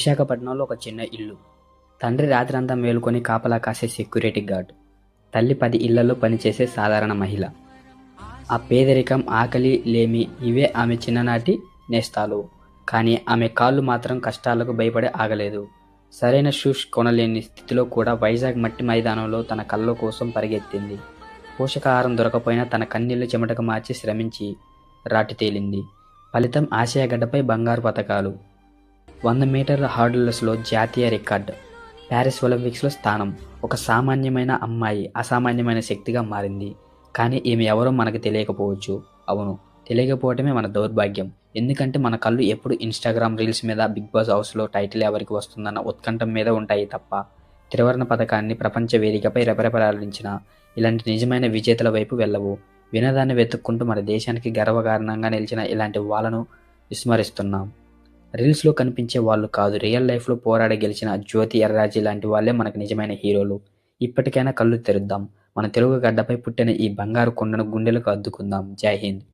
విశాఖపట్నంలో ఒక చిన్న ఇల్లు. తండ్రి రాత్రంతా మేలుకొని కాపలా కాసే సెక్యూరిటీ గార్డ్. తల్లి పది ఇళ్ళలో పనిచేసే సాధారణ మహిళ. ఆ పేదరికం ఆకలి లేమి ఇవే ఆమె చిన్ననాటి నేస్తాలు. కానీ ఆమె కాళ్ళు మాత్రం కష్టాలకు భయపడి ఆగలేదు. సరైన షూస్ కొనలేని స్థితిలో కూడా వైజాగ్ మట్టి మైదానంలో తన కళ్ళ కోసం పరిగెత్తింది. పోషకాహారం దొరకపోయినా తన కన్నీళ్ళు చెమటకు మార్చి శ్రమించి రాటి తేలింది. ఫలితం ఆసియాగడ్డపై బంగారు పథకాలు వంద మీటర్ల హార్డులస్లో జాతీయ రికార్డు. ప్యారిస్ ఒలింపిక్స్లో స్థానం. ఒక సామాన్యమైన అమ్మాయి అసామాన్యమైన శక్తిగా మారింది. కానీ ఈమె ఎవరో మనకు తెలియకపోవచ్చు. అవును తెలియకపోవటమే మన దౌర్భాగ్యం. ఎందుకంటే మన కళ్ళు ఎప్పుడు ఇన్స్టాగ్రామ్ రీల్స్ మీద బిగ్ బాస్ హౌస్లో టైటిల్ ఎవరికి వస్తుందన్న ఉత్కంఠం మీద ఉంటాయి తప్ప త్రివర్ణ పథకాన్ని ప్రపంచ వేదికపై రెపరెపలాడించిన ఇలాంటి నిజమైన విజేతల వైపు వెళ్ళవు. వినదాన్ని వెతుక్కుంటూ మన దేశానికి గర్వకారణంగా నిలిచిన ఇలాంటి వాళ్ళను విస్మరిస్తున్నాం. రీల్స్లో కనిపించే వాళ్ళు కాదు. రియల్ లైఫ్లో పోరాడ గెలిచిన జ్యోతి ఎర్రాజీ లాంటి వాళ్ళే మనకు నిజమైన హీరోలు. ఇప్పటికైనా కళ్ళు తెరుద్దాం. మన తెలుగు గడ్డపై పుట్టిన ఈ బంగారు కొండను గుండెలకు అద్దుకుందాం. జై హింద్.